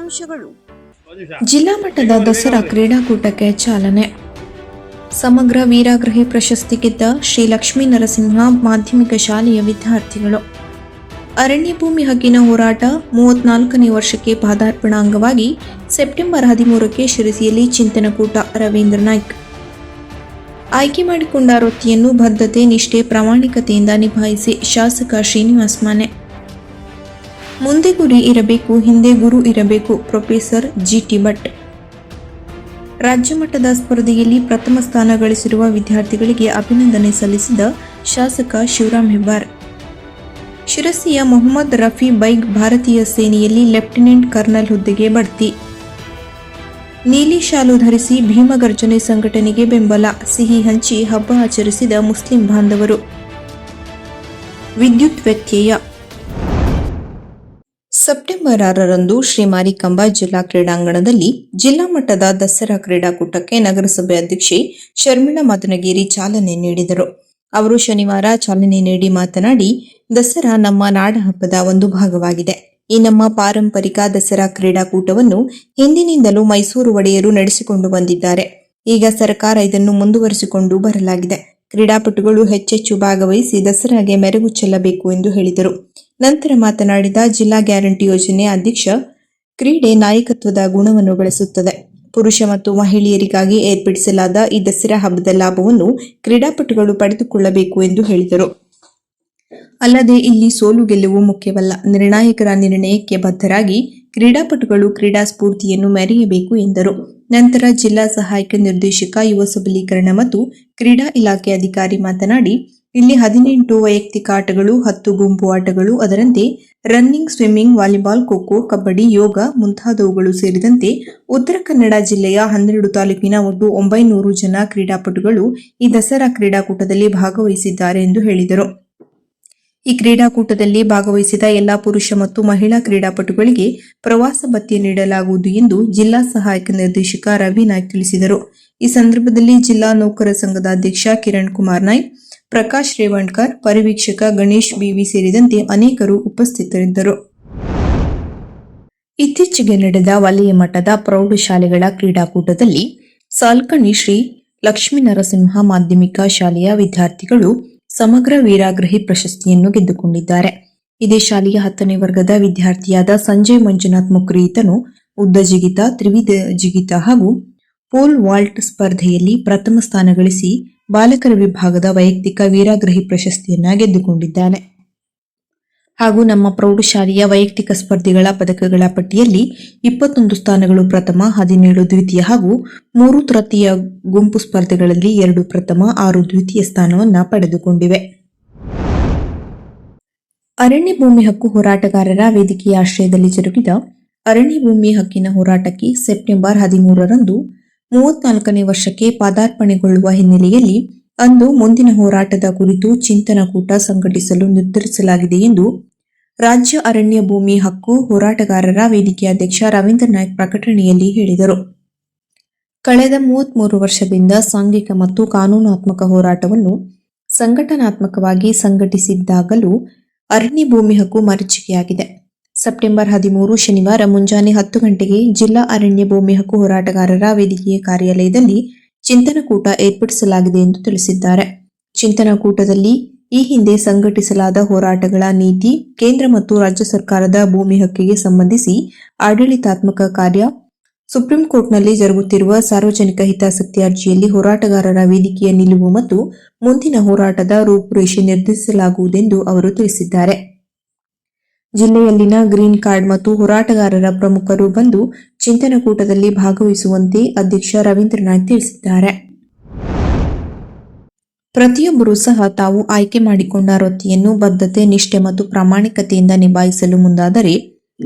ಮುಖ್ಯಾಂಶಗಳು ಜಿಲ್ಲಾ ಮಟ್ಟದ ದಸರಾ ಕ್ರೀಡಾಕೂಟಕ್ಕೆ ಚಾಲನೆ. ಸಮಗ್ರ ವೀರಾಗ್ರಹಿ ಪ್ರಶಸ್ತಿ ಗೆದ್ದ ಶ್ರೀ ಲಕ್ಷ್ಮೀ ನರಸಿಂಹ ಮಾಧ್ಯಮಿಕ ಶಾಲೆಯ ವಿದ್ಯಾರ್ಥಿಗಳು. ಅರಣ್ಯ ಭೂಮಿ ಹಕ್ಕಿನ ಹೋರಾಟ ಮೂವತ್ನಾಲ್ಕನೇ ವರ್ಷಕ್ಕೆ ಪಾದಾರ್ಪಣ ಅಂಗವಾಗಿ ಸೆಪ್ಟೆಂಬರ್ ಹದಿಮೂರಕ್ಕೆ ಶಿರಸಿಯಲ್ಲಿ ಚಿಂತನಕೂಟ ರವೀಂದ್ರ ನಾಯ್ಕ್. ಆಯ್ಕೆ ಮಾಡಿಕೊಂಡ ವೃತ್ತಿಯನ್ನು ಬದ್ಧತೆ ನಿಷ್ಠೆ, ಪ್ರಾಮಾಣಿಕತೆಯಿಂದ ನಿಭಾಯಿಸಿ ಶಾಸಕ ಶ್ರೀನಿವಾಸ್ ಮಾನೆ. ಮುಂದೆ ಗುರಿ ಇರಬೇಕು, ಹಿಂದೆ ಗುರು ಇರಬೇಕು, ಪ್ರೊಫೆಸರ್ ಜಿಟಿ ಭಟ್ ರಾಜ್ಯ ಮಟ್ಟದ ಸ್ಪರ್ಧೆಯಲ್ಲಿ ಪ್ರಥಮ ಸ್ಥಾನ ಗಳಿಸಿರುವ ವಿದ್ಯಾರ್ಥಿಗಳಿಗೆ ಅಭಿನಂದನೆ ಸಲ್ಲಿಸಿದ ಶಾಸಕ ಶಿವರಾಮ್ ಹೆಬ್ಬಾರ್. ಶಿರಸಿಯ ಮೊಹಮ್ಮದ್ ರಫಿ ಬೈಗ್ ಭಾರತೀಯ ಸೇನೆಯಲ್ಲಿ ಲೆಫ್ಟಿನೆಂಟ್ ಕರ್ನಲ್ ಹುದ್ದೆಗೆ ಬಡ್ತಿ. ನೀಲಿ ಶಾಲು ಧರಿಸಿ ಭೀಮಗರ್ಜನೆ ಸಂಘಟನೆಗೆ ಬೆಂಬಲ, ಸಿಹಿ ಹಂಚಿ ಹಬ್ಬ ಆಚರಿಸಿದ ಮುಸ್ಲಿಂ ಬಾಂಧವರು. ವಿದ್ಯುತ್ ವ್ಯತ್ಯಯ. ಸೆಪ್ಟೆಂಬರ್ ಆರರಂದು ಶ್ರೀ ಮಾರಿಕಾಂಬಾ ಜಿಲ್ಲಾ ಕ್ರೀಡಾಂಗಣದಲ್ಲಿ ಜಿಲ್ಲಾ ಮಟ್ಟದ ದಸರಾ ಕ್ರೀಡಾಕೂಟಕ್ಕೆ ನಗರಸಭೆ ಅಧ್ಯಕ್ಷೆ ಶರ್ಮಿಳಾ ಮಾತನಗೇರಿ ಚಾಲನೆ ನೀಡಿದರು. ಅವರು ಶನಿವಾರ ಚಾಲನೆ ನೀಡಿ ಮಾತನಾಡಿ, ದಸರಾ ನಮ್ಮ ನಾಡಹಬ್ಬದ ಒಂದು ಭಾಗವಾಗಿದೆ. ಈ ನಮ್ಮ ಪಾರಂಪರಿಕ ದಸರಾ ಕ್ರೀಡಾಕೂಟವನ್ನು ಹಿಂದಿನಿಂದಲೂ ಮೈಸೂರು ಒಡೆಯರು ನಡೆಸಿಕೊಂಡು ಬಂದಿದ್ದಾರೆ. ಈಗ ಸರ್ಕಾರ ಇದನ್ನು ಮುಂದುವರಿಸಿಕೊಂಡು ಬರಲಾಗಿದೆ. ಕ್ರೀಡಾಪಟುಗಳು ಹೆಚ್ಚೆಚ್ಚು ಭಾಗವಹಿಸಿ ದಸರಾಗೆ ಮೆರುಗು ಚೆಲ್ಲಬೇಕು ಎಂದು ಹೇಳಿದರು. ನಂತರ ಮಾತನಾಡಿದ ಜಿಲ್ಲಾ ಗ್ಯಾರಂಟಿ ಯೋಜನೆ ಅಧ್ಯಕ್ಷ, ಕ್ರೀಡೆ ನಾಯಕತ್ವದ ಗುಣವನ್ನು ಬೆಳೆಸುತ್ತದೆ. ಪುರುಷ ಮತ್ತು ಮಹಿಳೆಯರಿಗಾಗಿ ಏರ್ಪಡಿಸಲಾದ ಈ ದಸರಾ ಹಬ್ಬದ ಲಾಭವನ್ನು ಕ್ರೀಡಾಪಟುಗಳು ಪಡೆದುಕೊಳ್ಳಬೇಕು ಎಂದು ಹೇಳಿದರು. ಅಲ್ಲದೆ ಇಲ್ಲಿ ಸೋಲು ಗೆಲುವು ಮುಖ್ಯವಲ್ಲ. ನಿರ್ಣಾಯಕರ ನಿರ್ಣಯಕ್ಕೆ ಬದ್ಧರಾಗಿ ಕ್ರೀಡಾಪಟುಗಳು ಕ್ರೀಡಾ ಸ್ಫೂರ್ತಿಯನ್ನು ಮೆರೆಯಬೇಕು ಎಂದರು. ನಂತರ ಜಿಲ್ಲಾ ಸಹಾಯಕ ನಿರ್ದೇಶಕ, ಯುವ ಸಬಲೀಕರಣ ಮತ್ತು ಕ್ರೀಡಾ ಇಲಾಖೆ ಅಧಿಕಾರಿ ಮಾತನಾಡಿ, ಇಲ್ಲಿ ಹದಿನೆಂಟು ವೈಯಕ್ತಿಕ ಆಟಗಳು, ಹತ್ತು ಗುಂಪು ಆಟಗಳು, ಅದರಂತೆ running, swimming, volleyball, khokho, kabaddi, yoga ಮುಂತಾದವುಗಳು ಸೇರಿದಂತೆ ಉತ್ತರ ಕನ್ನಡ ಜಿಲ್ಲೆಯ ಹನ್ನೆರಡು ತಾಲೂಕಿನ ಒಟ್ಟು ಒಂಬೈನೂರು ಜನ ಕ್ರೀಡಾಪಟುಗಳು ಈ ದಸರಾ ಕ್ರೀಡಾಕೂಟದಲ್ಲಿ ಭಾಗವಹಿಸಿದ್ದಾರೆ ಎಂದು ಹೇಳಿದರು. ಈ ಕ್ರೀಡಾಕೂಟದಲ್ಲಿ ಭಾಗವಹಿಸಿದ ಎಲ್ಲಾ ಪುರುಷ ಮತ್ತು ಮಹಿಳಾ ಕ್ರೀಡಾಪಟುಗಳಿಗೆ ಪ್ರವಾಸ ಭತ್ಯೆ ನೀಡಲಾಗುವುದು ಎಂದು ಜಿಲ್ಲಾ ಸಹಾಯಕ ನಿರ್ದೇಶಕ ರವಿ ನಾಯ್ಕ್ ತಿಳಿಸಿದರು. ಈ ಸಂದರ್ಭದಲ್ಲಿ ಜಿಲ್ಲಾ ನೌಕರ ಸಂಘದ ಅಧ್ಯಕ್ಷ ಕಿರಣ್ ಕುಮಾರ್ ನಾಯ್ಕ್, ಪ್ರಕಾಶ್ ರೇವಣ್ಕರ್, ಪರಿವೀಕ್ಷಕ ಗಣೇಶ್ ಬಿವಿ ಸೇರಿದಂತೆ ಅನೇಕರು ಉಪಸ್ಥಿತರಿದ್ದರು. ಇತ್ತೀಚೆಗೆ ನಡೆದ ವಲಯ ಮಟ್ಟದ ಪ್ರೌಢಶಾಲೆಗಳ ಕ್ರೀಡಾಕೂಟದಲ್ಲಿ ಸಾಲ್ಕಣಿ ಶ್ರೀ ಲಕ್ಷ್ಮೀ ನರಸಿಂಹ ಮಾಧ್ಯಮಿಕ ಶಾಲೆಯ ವಿದ್ಯಾರ್ಥಿಗಳು ಸಮಗ್ರ ವೀರಾಗ್ರಹಿ ಪ್ರಶಸ್ತಿಯನ್ನು ಗೆದ್ದುಕೊಂಡಿದ್ದಾರೆ. ಇದೇ ಶಾಲೆಯ ಹತ್ತನೇ ವರ್ಗದ ವಿದ್ಯಾರ್ಥಿಯಾದ ಸಂಜಯ್ ಮಂಜುನಾಥ್ ಮುಕ್ರಿ ಈತನು ಉದ್ದ ಜಿಗಿತ ತ್ರಿವಿಧ ಜಿಗಿತ ಹಾಗೂ ಪೋಲ್ ವಾಲ್ಟ್ ಸ್ಪರ್ಧೆಯಲ್ಲಿ ಪ್ರಥಮ ಸ್ಥಾನ ಗಳಿಸಿ ಬಾಲಕರ ವಿಭಾಗದ ವೈಯಕ್ತಿಕ ವೀರಾಗ್ರಹಿ ಪ್ರಶಸ್ತಿಯನ್ನ ಗೆದ್ದುಕೊಂಡಿದ್ದಾನೆ. ಹಾಗೂ ನಮ್ಮ ಪ್ರೌಢಶಾಲೆಯ ವೈಯಕ್ತಿಕ ಸ್ಪರ್ಧೆಗಳ ಪದಕಗಳ ಪಟ್ಟಿಯಲ್ಲಿ ಇಪ್ಪತ್ತೊಂದು ಸ್ಥಾನಗಳು ಪ್ರಥಮ, ಹದಿನೇಳು ದ್ವಿತೀಯ ಹಾಗೂ ಮೂರು ತೃತೀಯ ಗುಂಪು ಸ್ಪರ್ಧೆಗಳಲ್ಲಿ ಎರಡು ಪ್ರಥಮ, ಆರು ದ್ವಿತೀಯ ಸ್ಥಾನವನ್ನು ಪಡೆದುಕೊಂಡಿವೆ. ಅರಣ್ಯ ಭೂಮಿ ಹಕ್ಕು ಹೋರಾಟಗಾರರ ವೇದಿಕೆಯ ಆಶ್ರಯದಲ್ಲಿ ಜರುಗಿದ ಅರಣ್ಯ ಭೂಮಿ ಹಕ್ಕಿನ ಹೋರಾಟಕ್ಕೆ ಸೆಪ್ಟೆಂಬರ್ ಹದಿಮೂರರಂದು ಮೂವತ್ನಾಲ್ಕನೇ ವರ್ಷಕ್ಕೆ ಪಾದಾರ್ಪಣೆಗೊಳ್ಳುವ ಹಿನ್ನೆಲೆಯಲ್ಲಿ ಅಂದು ಮುಂದಿನ ಹೋರಾಟದ ಕುರಿತು ಚಿಂತನಕೂಟ ಸಂಘಟಿಸಲು ನಿರ್ಧರಿಸಲಾಗಿದೆ ಎಂದು ರಾಜ್ಯ ಅರಣ್ಯ ಭೂಮಿ ಹಕ್ಕು ಹೋರಾಟಗಾರರ ವೇದಿಕೆ ಅಧ್ಯಕ್ಷ ರವೀಂದ್ರ ನಾಯ್ಕ್ ಪ್ರಕಟಣೆಯಲ್ಲಿ ಹೇಳಿದರು. ಕಳೆದ ಮೂವತ್ಮೂರು ವರ್ಷದಿಂದ ಸಾಂಘಿಕ ಮತ್ತು ಕಾನೂನಾತ್ಮಕ ಹೋರಾಟವನ್ನು ಸಂಘಟನಾತ್ಮಕವಾಗಿ ಸಂಘಟಿಸಿದ್ದಾಗಲೂ ಅರಣ್ಯ ಭೂಮಿ ಹಕ್ಕು ಮರೀಚಿಕೆಯಾಗಿದೆ. ಸೆಪ್ಟೆಂಬರ್ ಹದಿಮೂರು ಶನಿವಾರ ಮುಂಜಾನೆ ಹತ್ತು ಗಂಟೆಗೆ ಜಿಲ್ಲಾ ಅರಣ್ಯ ಭೂಮಿ ಹಕ್ಕು ಹೋರಾಟಗಾರರ ವೇದಿಕೆಯ ಕಾರ್ಯಾಲಯದಲ್ಲಿ ಚಿಂತನಕೂಟ ಏರ್ಪಡಿಸಲಾಗಿದೆ ಎಂದು ತಿಳಿಸಿದ್ದಾರೆ. ಚಿಂತನಕೂಟದಲ್ಲಿ ಈ ಹಿಂದೆ ಸಂಘಟಿಸಲಾದ ಹೋರಾಟಗಳ ನೀತಿ ಕೇಂದ್ರ ಮತ್ತು ರಾಜ್ಯ ಸರ್ಕಾರದ ಭೂಮಿ ಹಕ್ಕಿಗೆ ಸಂಬಂಧಿಸಿ ಆಡಳಿತಾತ್ಮಕ ಕಾರ್ಯ. ಸುಪ್ರೀಂ ಕೋರ್ಟ್ನಲ್ಲಿ ಜರುಗುತ್ತಿರುವ ಸಾರ್ವಜನಿಕ ಹಿತಾಸಕ್ತಿ ಅರ್ಜಿಯಲ್ಲಿ ಹೋರಾಟಗಾರರ ವೇದಿಕೆಯ ನಿಲುವು ಮತ್ತು ಮುಂದಿನ ಹೋರಾಟದ ರೂಪುರೇಷೆ ನಿರ್ಧರಿಸಲಾಗುವುದೆಂದು ಅವರು ತಿಳಿಸಿದ್ದಾರೆ. ಜಿಲ್ಲೆಯಲ್ಲಿನ ಗ್ರೀನ್ ಕಾರ್ಡ್ ಮತ್ತು ಹೋರಾಟಗಾರರ ಪ್ರಮುಖರು ಬಂದು ಚಿಂತನಕೂಟದಲ್ಲಿ ಭಾಗವಹಿಸುವಂತೆ ಅಧ್ಯಕ್ಷ ರವೀಂದ್ರನಾಥ್ ತಿಳಿಸಿದ್ದಾರೆ. ಪ್ರತಿಯೊಬ್ಬರೂ ಸಹ ತಾವು ಆಯ್ಕೆ ಮಾಡಿಕೊಂಡ ವೃತ್ತಿಯನ್ನು ಬದ್ಧತೆ, ನಿಷ್ಠೆ ಮತ್ತು ಪ್ರಾಮಾಣಿಕತೆಯಿಂದ ನಿಭಾಯಿಸಲು ಮುಂದಾದರೆ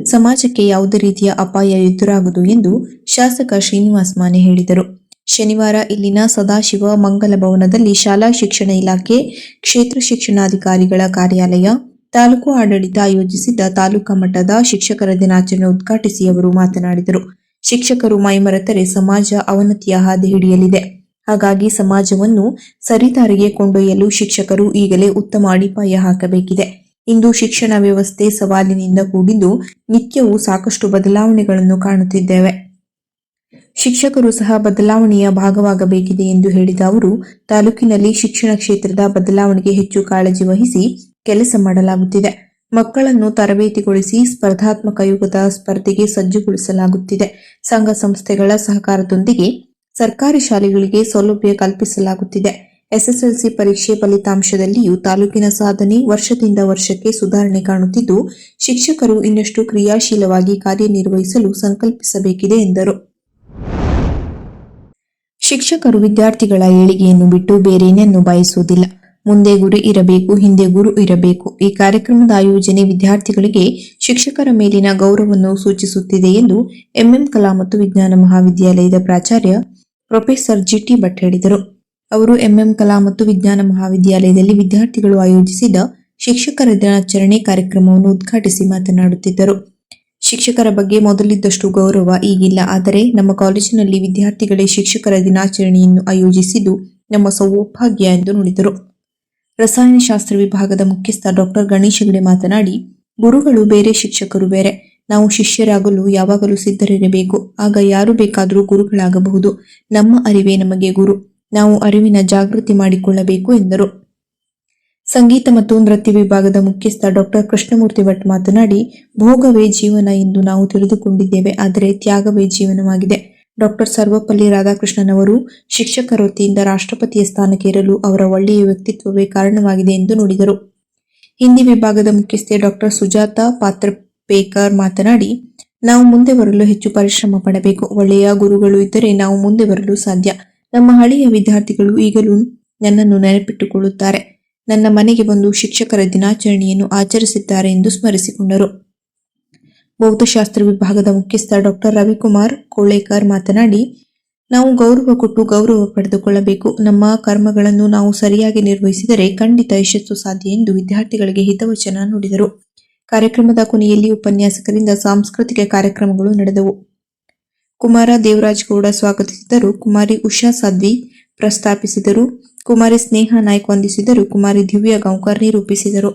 ಸಮಾಜಕ್ಕೆ ಯಾವುದೇ ರೀತಿಯ ಅಪಾಯ ಎದುರಾಗದು ಎಂದು ಶಾಸಕ ಶ್ರೀನಿವಾಸ್ ಮಾನೆ ಹೇಳಿದರು. ಶನಿವಾರ ಇಲ್ಲಿನ ಸದಾಶಿವ ಮಂಗಲ ಭವನದಲ್ಲಿ ಶಾಲಾ ಶಿಕ್ಷಣ ಇಲಾಖೆ ಕ್ಷೇತ್ರ ಶಿಕ್ಷಣಾಧಿಕಾರಿಗಳ ಕಾರ್ಯಾಲಯ, ತಾಲೂಕು ಆಡಳಿತ ಆಯೋಜಿಸಿದ್ದ ತಾಲೂಕಾ ಮಟ್ಟದ ಶಿಕ್ಷಕರ ದಿನಾಚರಣೆ ಉದ್ಘಾಟಿಸಿ ಅವರು ಮಾತನಾಡಿದರು. ಶಿಕ್ಷಕರು ಮೈಮರೆತರೆ ಸಮಾಜ ಅವನತಿಯ ಹಾದಿ ಹಿಡಿಯಲಿದೆ. ಹಾಗಾಗಿ ಸಮಾಜವನ್ನು ಸರಿದಾರಿಗೆ ಕೊಂಡೊಯ್ಯಲು ಶಿಕ್ಷಕರು ಈಗಲೇ ಉತ್ತಮ ಅಡಿಪಾಯ ಹಾಕಬೇಕಿದೆ. ಇಂದು ಶಿಕ್ಷಣ ವ್ಯವಸ್ಥೆ ಸವಾಲಿನಿಂದ ಕೂಡಿದ್ದು ನಿತ್ಯವೂ ಸಾಕಷ್ಟು ಬದಲಾವಣೆಗಳನ್ನು ಕಾಣುತ್ತಿದ್ದೇವೆ. ಶಿಕ್ಷಕರು ಸಹ ಬದಲಾವಣೆಯ ಭಾಗವಾಗಬೇಕಿದೆ ಎಂದು ಹೇಳಿದ ಅವರು, ತಾಲೂಕಿನಲ್ಲಿ ಶಿಕ್ಷಣ ಕ್ಷೇತ್ರದ ಬದಲಾವಣೆಗೆ ಹೆಚ್ಚು ಕಾಳಜಿ ವಹಿಸಿ ಕೆಲಸ ಮಾಡಲಾಗುತ್ತಿದೆ. ಮಕ್ಕಳನ್ನು ತರಬೇತಿಗೊಳಿಸಿ ಸ್ಪರ್ಧಾತ್ಮಕ ಯುಗದ ಸ್ಪರ್ಧೆಗೆ ಸಜ್ಜುಗೊಳಿಸಲಾಗುತ್ತಿದೆ. ಸಂಘ ಸಂಸ್ಥೆಗಳ ಸಹಕಾರದೊಂದಿಗೆ ಸರ್ಕಾರಿ ಶಾಲೆಗಳಿಗೆ ಸೌಲಭ್ಯ ಕಲ್ಪಿಸಲಾಗುತ್ತಿದೆ. ಎಸ್ಎಸ್ಎಲ್ಸಿ ಪರೀಕ್ಷೆ ಫಲಿತಾಂಶದಲ್ಲಿಯೂ ತಾಲೂಕಿನ ಸಾಧನೆ ವರ್ಷದಿಂದ ವರ್ಷಕ್ಕೆ ಸುಧಾರಣೆ ಕಾಣುತ್ತಿದ್ದು, ಶಿಕ್ಷಕರು ಇನ್ನಷ್ಟು ಕ್ರಿಯಾಶೀಲವಾಗಿ ಕಾರ್ಯನಿರ್ವಹಿಸಲು ಸಂಕಲ್ಪಿಸಬೇಕಿದೆ ಎಂದರು. ಶಿಕ್ಷಕರು ವಿದ್ಯಾರ್ಥಿಗಳ ಏಳಿಗೆಯನ್ನು ಬಿಟ್ಟು ಬೇರೇನನ್ನು ಬಯಸುವುದಿಲ್ಲ. ಮುಂದೆ ಗುರಿ ಇರಬೇಕು, ಹಿಂದೆ ಗುರು ಇರಬೇಕು. ಈ ಕಾರ್ಯಕ್ರಮದ ಆಯೋಜನೆ ವಿದ್ಯಾರ್ಥಿಗಳಿಗೆ ಶಿಕ್ಷಕರ ಮೇಲಿನ ಗೌರವವನ್ನು ಸೂಚಿಸುತ್ತಿದೆ ಎಂದು ಎಂಎಂ ಕಲಾ ಮತ್ತು ವಿಜ್ಞಾನ ಮಹಾವಿದ್ಯಾಲಯದ ಪ್ರಾಚಾರ್ಯ ಪ್ರೊಫೆಸರ್ ಜಿಟಿ ಭಟ್ ಹೇಳಿದರು. ಅವರು ಎಂಎಂ ಕಲಾ ಮತ್ತು ವಿಜ್ಞಾನ ಮಹಾವಿದ್ಯಾಲಯದಲ್ಲಿ ವಿದ್ಯಾರ್ಥಿಗಳು ಆಯೋಜಿಸಿದ ಶಿಕ್ಷಕರ ದಿನಾಚರಣೆ ಕಾರ್ಯಕ್ರಮವನ್ನು ಉದ್ಘಾಟಿಸಿ ಮಾತನಾಡುತ್ತಿದ್ದರು. ಶಿಕ್ಷಕರ ಬಗ್ಗೆ ಮೊದಲಿದ್ದಷ್ಟು ಗೌರವ ಈಗಿಲ್ಲ. ಆದರೆ ನಮ್ಮ ಕಾಲೇಜಿನಲ್ಲಿ ವಿದ್ಯಾರ್ಥಿಗಳೇ ಶಿಕ್ಷಕರ ದಿನಾಚರಣೆಯನ್ನು ಆಯೋಜಿಸಿದ್ದು ನಮ್ಮ ಸೌಭಾಗ್ಯ ಎಂದು ನುಡಿದರು. ರಸಾಯನಶಾಸ್ತ್ರ ವಿಭಾಗದ ಮುಖ್ಯಸ್ಥ ಡಾಕ್ಟರ್ ಗಣೇಶ್ ಹೆಗಡೆ ಮಾತನಾಡಿ, ಗುರುಗಳು ಬೇರೆ ಶಿಕ್ಷಕರು ಬೇರೆ. ನಾವು ಶಿಷ್ಯರಾಗಲು ಯಾವಾಗಲೂ ಸಿದ್ಧರಿರಬೇಕು. ಆಗ ಯಾರು ಬೇಕಾದರೂ ಗುರುಗಳಾಗಬಹುದು. ನಮ್ಮ ಅರಿವೇ ನಮಗೆ ಗುರು. ನಾವು ಅರಿವಿನ ಜಾಗೃತಿ ಮಾಡಿಕೊಳ್ಳಬೇಕು ಎಂದರು. ಸಂಗೀತ ಮತ್ತು ನೃತ್ಯ ವಿಭಾಗದ ಮುಖ್ಯಸ್ಥ ಡಾಕ್ಟರ್ ಕೃಷ್ಣಮೂರ್ತಿ ಭಟ್ ಮಾತನಾಡಿ, ಭೋಗವೇ ಜೀವನ ಎಂದು ನಾವು ತಿಳಿದುಕೊಂಡಿದ್ದೇವೆ, ಆದರೆ ತ್ಯಾಗವೇ ಜೀವನವಾಗಿದೆ. ಡಾಕ್ಟರ್ ಸರ್ವಪಲ್ಲಿ ರಾಧಾಕೃಷ್ಣನ್ ಅವರು ಶಿಕ್ಷಕರ ವೃತ್ತಿಯಿಂದ ರಾಷ್ಟ್ರಪತಿಯ ಸ್ಥಾನಕ್ಕೆ ಏರಲು ಅವರ ಒಳ್ಳೆಯ ವ್ಯಕ್ತಿತ್ವವೇ ಕಾರಣವಾಗಿದೆ ಎಂದು ನುಡಿದರು. ಹಿಂದಿ ವಿಭಾಗದ ಮುಖ್ಯಸ್ಥೆ ಡಾಕ್ಟರ್ ಸುಜಾತ ಪಾತ್ರಪೇಕರ್ ಮಾತನಾಡಿ, ನಾವು ಮುಂದೆ ಬರಲು ಹೆಚ್ಚು ಪರಿಶ್ರಮ ಪಡಬೇಕು. ಒಳ್ಳೆಯ ಗುರುಗಳು ಇದ್ದರೆ ನಾವು ಮುಂದೆ ಬರಲು ಸಾಧ್ಯ. ನಮ್ಮ ಹಳೆಯ ವಿದ್ಯಾರ್ಥಿಗಳು ಈಗಲೂ ನನ್ನನ್ನು ನೆನಪಿಟ್ಟುಕೊಳ್ಳುತ್ತಾರೆ. ನನ್ನ ಮನೆಗೆ ಬಂದು ಶಿಕ್ಷಕರ ದಿನಾಚರಣೆಯನ್ನು ಆಚರಿಸಿದ್ದಾರೆ ಎಂದು ಸ್ಮರಿಸಿಕೊಂಡರು. ಭೌತಶಾಸ್ತ್ರ ವಿಭಾಗದ ಮುಖ್ಯಸ್ಥ ಡಾಕ್ಟರ್ ರವಿಕುಮಾರ್ ಕೋಳೇಕರ್ ಮಾತನಾಡಿ, ನಾವು ಗೌರವ ಕೊಟ್ಟು ಗೌರವ ಪಡೆದುಕೊಳ್ಳಬೇಕು. ನಮ್ಮ ಕರ್ಮಗಳನ್ನು ನಾವು ಸರಿಯಾಗಿ ನಿರ್ವಹಿಸಿದರೆ ಖಂಡಿತ ಯಶಸ್ಸು ಸಾಧ್ಯ ಎಂದು ವಿದ್ಯಾರ್ಥಿಗಳಿಗೆ ಹಿತವಚನ ನುಡಿದರು. ಕಾರ್ಯಕ್ರಮದ ಕೊನೆಯಲ್ಲಿ ಉಪನ್ಯಾಸಕರಿಂದ ಸಾಂಸ್ಕೃತಿಕ ಕಾರ್ಯಕ್ರಮಗಳು ನಡೆದವು. ಕುಮಾರ ದೇವರಾಜ್ ಗೌಡ ಸ್ವಾಗತಿಸಿದರು. ಕುಮಾರಿ ಉಷಾ ಸಾಧ್ವಿ ಪ್ರಸ್ತಾಪಿಸಿದರು. ಕುಮಾರಿ ಸ್ನೇಹ ನಾಯ್ಕ್ ವಂದಿಸಿದರು. ಕುಮಾರಿ ದಿವ್ಯಾ ಗಾಂವ್ಕರ್ ನಿರೂಪಿಸಿದರು.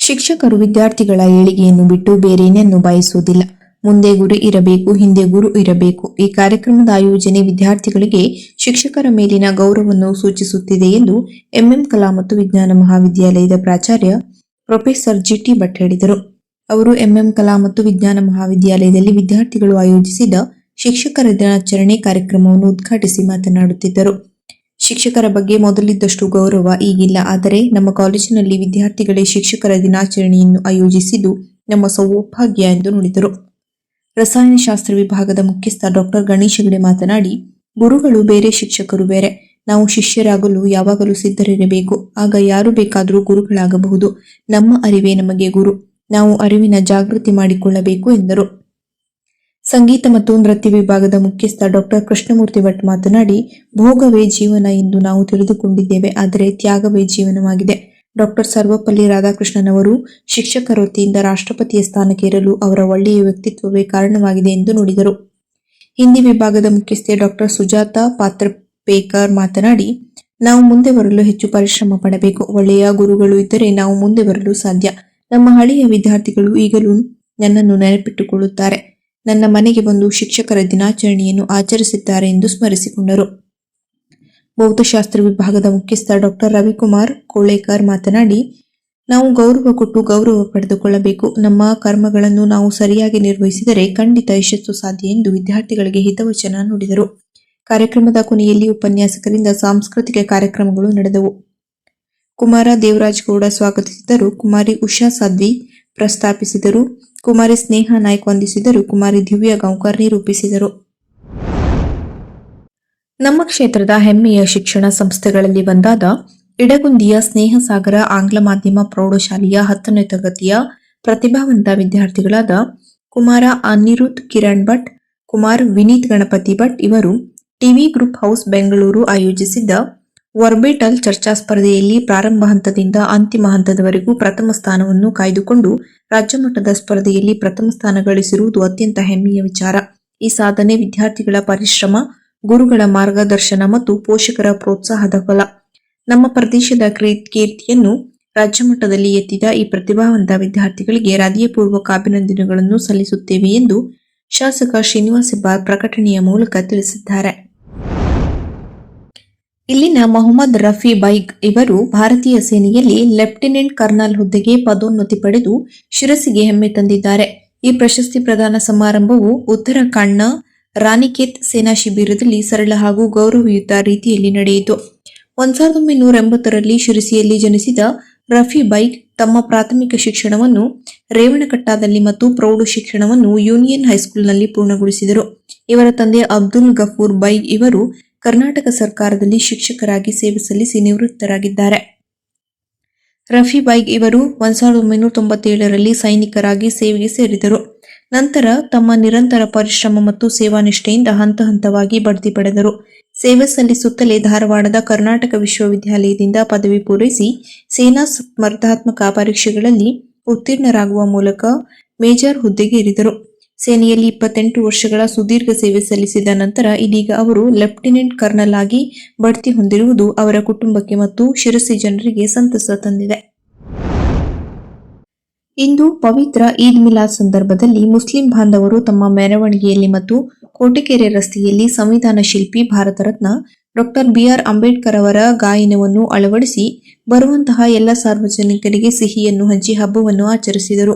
ಶಿಕ್ಷಕರು ವಿದ್ಯಾರ್ಥಿಗಳ ಏಳಿಗೆಯನ್ನು ಬಿಟ್ಟು ಬೇರೇನನ್ನು ಬಯಸುವುದಿಲ್ಲ. ಮುಂದೆ ಗುರಿ ಇರಬೇಕು, ಹಿಂದೆ ಗುರು ಇರಬೇಕು. ಈ ಕಾರ್ಯಕ್ರಮದ ಆಯೋಜನೆ ವಿದ್ಯಾರ್ಥಿಗಳಿಗೆ ಶಿಕ್ಷಕರ ಮೇಲಿನ ಗೌರವವನ್ನು ಸೂಚಿಸುತ್ತಿದೆ ಎಂದು ಎಂಎಂ ಕಲಾ ಮತ್ತು ವಿಜ್ಞಾನ ಮಹಾವಿದ್ಯಾಲಯದ ಪ್ರಾಚಾರ್ಯ ಪ್ರೊಫೆಸರ್ ಜಿಟಿ ಭಟ್ ಹೇಳಿದರು. ಅವರು ಎಂಎಂ ಕಲಾ ಮತ್ತು ವಿಜ್ಞಾನ ಮಹಾವಿದ್ಯಾಲಯದಲ್ಲಿ ವಿದ್ಯಾರ್ಥಿಗಳು ಆಯೋಜಿಸಿದ ಶಿಕ್ಷಕರ ದಿನಾಚರಣೆ ಕಾರ್ಯಕ್ರಮವನ್ನು ಉದ್ಘಾಟಿಸಿ ಮಾತನಾಡುತ್ತಿದ್ದರು. ಶಿಕ್ಷಕರ ಬಗ್ಗೆ ಮೊದಲಿದ್ದಷ್ಟು ಗೌರವ ಈಗಿಲ್ಲ. ಆದರೆ ನಮ್ಮ ಕಾಲೇಜಿನಲ್ಲಿ ವಿದ್ಯಾರ್ಥಿಗಳೇ ಶಿಕ್ಷಕರ ದಿನಾಚರಣೆಯನ್ನು ಆಯೋಜಿಸಿದ್ದು ನಮ್ಮ ಸೌಭಾಗ್ಯ ಎಂದು ನುಡಿದರು. ರಸಾಯನಶಾಸ್ತ್ರ ವಿಭಾಗದ ಮುಖ್ಯಸ್ಥ ಡಾಕ್ಟರ್ ಗಣೇಶ್ ಹೆಗಡೆ ಮಾತನಾಡಿ, ಗುರುಗಳು ಬೇರೆ ಶಿಕ್ಷಕರು ಬೇರೆ. ನಾವು ಶಿಷ್ಯರಾಗಲು ಯಾವಾಗಲೂ ಸಿದ್ಧರಿರಬೇಕು. ಆಗ ಯಾರು ಬೇಕಾದರೂ ಗುರುಗಳಾಗಬಹುದು. ನಮ್ಮ ಅರಿವೇ ನಮಗೆ ಗುರು. ನಾವು ಅರಿವಿನ ಜಾಗೃತಿ ಮಾಡಿಕೊಳ್ಳಬೇಕು ಎಂದರು. ಸಂಗೀತ ಮತ್ತು ನೃತ್ಯ ವಿಭಾಗದ ಮುಖ್ಯಸ್ಥ ಡಾಕ್ಟರ್ ಕೃಷ್ಣಮೂರ್ತಿ ಭಟ್ ಮಾತನಾಡಿ, ಭೋಗವೇ ಜೀವನ ಎಂದು ನಾವು ತಿಳಿದುಕೊಂಡಿದ್ದೇವೆ, ಆದರೆ ತ್ಯಾಗವೇ ಜೀವನವಾಗಿದೆ. ಡಾಕ್ಟರ್ ಸರ್ವಪಲ್ಲಿ ರಾಧಾಕೃಷ್ಣನ್ ಅವರು ಶಿಕ್ಷಕರ ವೃತ್ತಿಯಿಂದ ರಾಷ್ಟ್ರಪತಿಯ ಸ್ಥಾನಕ್ಕೇರಲು ಅವರ ಒಳ್ಳೆಯ ವ್ಯಕ್ತಿತ್ವವೇ ಕಾರಣವಾಗಿದೆ ಎಂದು ನುಡಿದರು. ಹಿಂದಿ ವಿಭಾಗದ ಮುಖ್ಯಸ್ಥೆ ಡಾಕ್ಟರ್ ಸುಜಾತ ಪಾತ್ರಪೇಕರ್ ಮಾತನಾಡಿ, ನಾವು ಮುಂದೆ ಬರಲು ಹೆಚ್ಚು ಪರಿಶ್ರಮ ಪಡಬೇಕು. ಒಳ್ಳೆಯ ಗುರುಗಳು ಇದ್ದರೆ ನಾವು ಮುಂದೆ ಬರಲು ಸಾಧ್ಯ. ನಮ್ಮ ಹಳೆಯ ವಿದ್ಯಾರ್ಥಿಗಳು ಈಗಲೂ ನನ್ನನ್ನು ನೆನಪಿಟ್ಟುಕೊಳ್ಳುತ್ತಾರೆ. ನನ್ನ ಮನೆಗೆ ಬಂದು ಶಿಕ್ಷಕರ ದಿನಾಚರಣೆಯನ್ನು ಆಚರಿಸಿದ್ದಾರೆ ಎಂದು ಸ್ಮರಿಸಿಕೊಂಡರು. ಭೌತಶಾಸ್ತ್ರ ವಿಭಾಗದ ಮುಖ್ಯಸ್ಥ ಡಾಕ್ಟರ್ ರವಿಕುಮಾರ್ ಕೋಳೇಕರ್ ಮಾತನಾಡಿ, ನಾವು ಗೌರವ ಕೊಟ್ಟು ಗೌರವ ಪಡೆದುಕೊಳ್ಳಬೇಕು. ನಮ್ಮ ಕರ್ಮಗಳನ್ನು ನಾವು ಸರಿಯಾಗಿ ನಿರ್ವಹಿಸಿದರೆ ಖಂಡಿತ ಯಶಸ್ಸು ಸಾಧ್ಯ ಎಂದು ವಿದ್ಯಾರ್ಥಿಗಳಿಗೆ ಹಿತವಚನ ನುಡಿದರು. ಕಾರ್ಯಕ್ರಮದ ಕೊನೆಯಲ್ಲಿ ಉಪನ್ಯಾಸಕರಿಂದ ಸಾಂಸ್ಕೃತಿಕ ಕಾರ್ಯಕ್ರಮಗಳು ನಡೆದವು. ಕುಮಾರ ದೇವರಾಜ್ ಗೌಡ ಸ್ವಾಗತಿಸಿದರು. ಕುಮಾರಿ ಉಷಾ ಸಾಧ್ವಿ ಪ್ರಸ್ತಾಪಿಸಿದರು. ಕುಮಾರಿ ಸ್ನೇಹ ನಾಯ್ಕ್ ವಂದಿಸಿದರು. ಕುಮಾರಿ ದಿವ್ಯಾ ಗಾಂವ್ಕರ್ ನಿರೂಪಿಸಿದರು. ನಮ್ಮ ಕ್ಷೇತ್ರದ ಹೆಮ್ಮೆಯ ಶಿಕ್ಷಣ ಸಂಸ್ಥೆಗಳಲ್ಲಿ ಒಂದಾದ ಇಡಗುಂದಿಯ ಸ್ನೇಹಸಾಗರ ಆಂಗ್ಲ ಮಾಧ್ಯಮ ಪ್ರೌಢಶಾಲೆಯ ಹತ್ತನೇ ತರಗತಿಯ ಪ್ರತಿಭಾವಂತ ವಿದ್ಯಾರ್ಥಿಗಳಾದ ಕುಮಾರ ಅನಿರುದ್ ಕಿರಣ್ ಭಟ್, ಕುಮಾರ್ ವಿನೀತ್ ಗಣಪತಿ ಭಟ್ ಇವರು ಟಿವಿ ಗ್ರೂಪ್ ಹೌಸ್ ಬೆಂಗಳೂರು ಆಯೋಜಿಸಿದ್ದ ವರ್ಬಿಟಲ್ ಚರ್ಚಾ ಸ್ಪರ್ಧೆಯಲ್ಲಿ ಪ್ರಾರಂಭ ಹಂತದಿಂದ ಅಂತಿಮ ಹಂತದವರೆಗೂ ಪ್ರಥಮ ಸ್ಥಾನವನ್ನು ಕಾಯ್ದುಕೊಂಡು ರಾಜ್ಯಮಟ್ಟದ ಸ್ಪರ್ಧೆಯಲ್ಲಿ ಪ್ರಥಮ ಸ್ಥಾನ ಗಳಿಸಿರುವುದು ಅತ್ಯಂತ ಹೆಮ್ಮೆಯ ವಿಚಾರ. ಈ ಸಾಧನೆ ವಿದ್ಯಾರ್ಥಿಗಳ ಪರಿಶ್ರಮ, ಗುರುಗಳ ಮಾರ್ಗದರ್ಶನ ಮತ್ತು ಪೋಷಕರ ಪ್ರೋತ್ಸಾಹದ ಫಲ. ನಮ್ಮ ಪ್ರದೇಶದ ಕ್ರೀ- ಕೀರ್ತಿಯನ್ನು ರಾಜ್ಯ ಮಟ್ಟದಲ್ಲಿ ಎತ್ತಿದ ಈ ಪ್ರತಿಭಾವಂತ ವಿದ್ಯಾರ್ಥಿಗಳಿಗೆ ಹೃದಯಪೂರ್ವಕ ಅಭಿನಂದನೆಗಳನ್ನು ಸಲ್ಲಿಸುತ್ತೇವೆ ಎಂದು ಶಾಸಕ ಶ್ರೀನಿವಾಸ್ ಹೆಬ್ಬಾರ್ ಪ್ರಕಟಣೆಯ ಮೂಲಕ ತಿಳಿಸಿದ್ದಾರೆ. ಇಲ್ಲಿನ ಮೊಹಮ್ಮದ್ ರಫಿ ಬೈಗ್ ಇವರು ಭಾರತೀಯ ಸೇನೆಯಲ್ಲಿ ಲೆಫ್ಟಿನೆಂಟ್ ಕರ್ನಲ್ ಹುದ್ದೆಗೆ ಪದೋನ್ನತಿ ಪಡೆದು ಶಿರಸಿಗೆ ಹೆಮ್ಮೆ ತಂದಿದ್ದಾರೆ. ಈ ಪ್ರಶಸ್ತಿ ಪ್ರದಾನ ಸಮಾರಂಭವು ಉತ್ತರಾಖಂಡ್ನ ರಾಣಿಕೇತ್ ಸೇನಾ ಶಿಬಿರದಲ್ಲಿ ಸರಳ ಹಾಗೂ ಗೌರವಯುತ ರೀತಿಯಲ್ಲಿ ನಡೆಯಿತು. ಒಂದ್ ಸಾವಿರದ ಒಂಬೈನೂರ ಎಂಬತ್ತರಲ್ಲಿ ಶಿರಸಿಯಲ್ಲಿ ಜನಿಸಿದ ರಫಿ ಬೈಕ್ ತಮ್ಮ ಪ್ರಾಥಮಿಕ ಶಿಕ್ಷಣವನ್ನು ರೇವಣಕಟ್ಟಾದಲ್ಲಿ ಮತ್ತು ಪ್ರೌಢ ಶಿಕ್ಷಣವನ್ನು ಯೂನಿಯನ್ ಹೈಸ್ಕೂಲ್ನಲ್ಲಿ ಪೂರ್ಣಗೊಳಿಸಿದರು. ಇವರ ತಂದೆ ಅಬ್ದುಲ್ ಗಫೂರ್ ಬೈಗ್ ಇವರು ಕರ್ನಾಟಕ ಸರ್ಕಾರದಲ್ಲಿ ಶಿಕ್ಷಕರಾಗಿ ಸೇವೆ ಸಲ್ಲಿಸಿ ನಿವೃತ್ತರಾಗಿದ್ದಾರೆ. ರಫಿ ಬೈಗ್ ಇವರು ಒಂದ್ ಸಾವಿರದ ಒಂಬೈನೂರ ತೊಂಬತ್ತೇಳರಲ್ಲಿ ಸೈನಿಕರಾಗಿ ಸೇವೆಗೆ ಸೇರಿದರು. ನಂತರ ತಮ್ಮ ನಿರಂತರ ಪರಿಶ್ರಮ ಮತ್ತು ಸೇವಾನಿಷ್ಠೆಯಿಂದ ಹಂತ ಹಂತವಾಗಿ ಬಡ್ತಿ ಪಡೆದರು. ಸೇವೆ ಸಲ್ಲಿಸುತ್ತಲೇ ಧಾರವಾಡದ ಕರ್ನಾಟಕ ವಿಶ್ವವಿದ್ಯಾಲಯದಿಂದ ಪದವಿ ಪೂರೈಸಿ ಸೇನಾ ಸ್ಪರ್ಧಾತ್ಮಕ ಪರೀಕ್ಷೆಗಳಲ್ಲಿ ಉತ್ತೀರ್ಣರಾಗುವ ಮೂಲಕ ಮೇಜರ್ ಹುದ್ದೆಗೆ ಇರಿದರು ಸೇನೆಯಲ್ಲಿ ಇಪ್ಪತ್ತೆಂಟು ವರ್ಷಗಳ ಸುದೀರ್ಘ ಸೇವೆ ಸಲ್ಲಿಸಿದ ನಂತರ ಇದೀಗ ಅವರು ಲೆಫ್ಟಿನೆಂಟ್ ಕರ್ನಲ್ ಆಗಿ ಬಡ್ತಿ ಹೊಂದಿರುವುದು ಅವರ ಕುಟುಂಬಕ್ಕೆ ಮತ್ತು ಶಿರಸಿ ಜನರಿಗೆ ಸಂತಸ ತಂದಿದೆ. ಇಂದು ಪವಿತ್ರ ಈದ್ ಮಿಲಾದ್ ಸಂದರ್ಭದಲ್ಲಿ ಮುಸ್ಲಿಂ ಬಾಂಧವರು ತಮ್ಮ ಮೆರವಣಿಗೆಯಲ್ಲಿ ಮತ್ತು ಕೋಟೆಕೆರೆ ರಸ್ತೆಯಲ್ಲಿ ಸಂವಿಧಾನ ಶಿಲ್ಪಿ Bharat Ratna doctor B R Ambedkar ಅವರ ಗಾಯನವನ್ನು ಅಳವಡಿಸಿ ಬರುವಂತಹ ಎಲ್ಲ ಸಾರ್ವಜನಿಕರಿಗೆ ಸಿಹಿಯನ್ನು ಹಂಚಿ ಹಬ್ಬವನ್ನು ಆಚರಿಸಿದರು.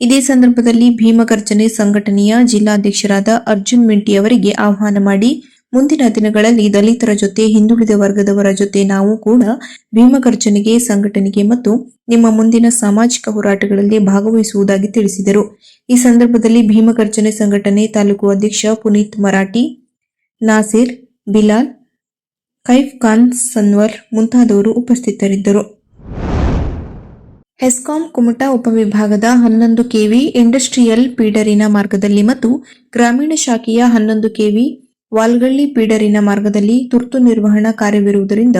ಇದೇ ಸಂದರ್ಭದಲ್ಲಿ ಭೀಮಗರ್ಜನೆ ಸಂಘಟನೆಯ ಜಿಲ್ಲಾಧ್ಯಕ್ಷರಾದ ಅರ್ಜುನ್ ಮಿಂಟಿ ಅವರಿಗೆ ಆಹ್ವಾನ ಮಾಡಿ ಮುಂದಿನ ದಿನಗಳಲ್ಲಿ ದಲಿತರ ಜೊತೆ, ಹಿಂದುಳಿದ ವರ್ಗದವರ ಜೊತೆ ನಾವು ಕೂಡ ಭೀಮಗರ್ಜನೆಗೆ, ಸಂಘಟನೆಗೆ ಮತ್ತು ನಿಮ್ಮ ಮುಂದಿನ ಸಾಮಾಜಿಕ ಹೋರಾಟಗಳಲ್ಲಿ ಭಾಗವಹಿಸುವುದಾಗಿ ತಿಳಿಸಿದರು. ಈ ಸಂದರ್ಭದಲ್ಲಿ ಭೀಮಗರ್ಜನೆ ಸಂಘಟನೆ ತಾಲೂಕು ಅಧ್ಯಕ್ಷ ಪುನೀತ್ ಮರಾಠಿ, ನಾಸಿರ್, ಬಿಲಾಲ್, ಕೈಫ್ ಖಾನ್ ಸನ್ವರ್ ಮುಂತಾದವರು ಉಪಸ್ಥಿತರಿದ್ದರು. ಹೆಸ್ಕಾಂ ಕುಮಟಾ ಉಪವಿಭಾಗದ ಹನ್ನೊಂದು ಕೆವಿ ಇಂಡಸ್ಟ್ರಿಯಲ್ ಪೀಡರಿನ ಮಾರ್ಗದಲ್ಲಿ ಮತ್ತು ಗ್ರಾಮೀಣ ಶಾಖೆಯ ಹನ್ನೊಂದು ಕೆವಿ ವಾಲ್ಗಳ್ಳಿ ಪೀಡರಿನ ಮಾರ್ಗದಲ್ಲಿ ತುರ್ತು ನಿರ್ವಹಣಾ ಕಾರ್ಯವಿರುವುದರಿಂದ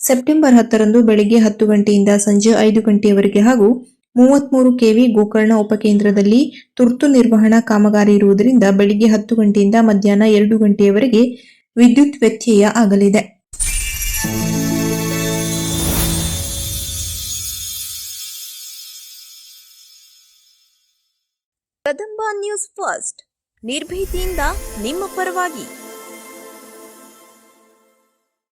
ಸೆಪ್ಟೆಂಬರ್ ಹತ್ತರಂದು ಬೆಳಗ್ಗೆ ಹತ್ತು ಗಂಟೆಯಿಂದ ಸಂಜೆ ಐದು ಗಂಟೆಯವರೆಗೆ ಹಾಗೂ ಮೂವತ್ಮೂರು ಕೆವಿ ಗೋಕರ್ಣ ಉಪಕೇಂದ್ರದಲ್ಲಿ ತುರ್ತು ನಿರ್ವಹಣಾ ಕಾಮಗಾರಿ ಇರುವುದರಿಂದ ಬೆಳಿಗ್ಗೆ ಹತ್ತು ಗಂಟೆಯಿಂದ ಮಧ್ಯಾಹ್ನ ಎರಡು ಗಂಟೆಯವರೆಗೆ ವಿದ್ಯುತ್ ವ್ಯತ್ಯಯ ಆಗಲಿದೆ. Kadamba news first. ನಿರ್ಭೀತಿಯಿಂದ ನಿಮ್ಮ ಪರವಾಗಿ.